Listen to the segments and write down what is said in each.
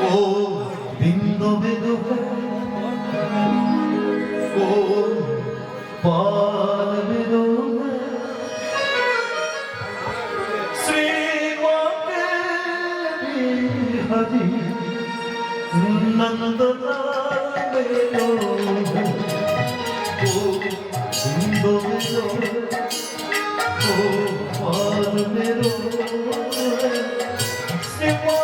ও বিন্দু বিন্দু ও পাল বিন্দু শ্রী হরি নন্দ ও বিন্দু বিন্দু ও পাল বিন্দু डोलो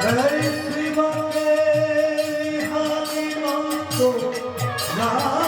Hare Sri Vande Hare Manto Hare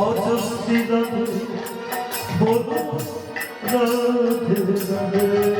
অজস্বী রাধে বলো রাধে রাধে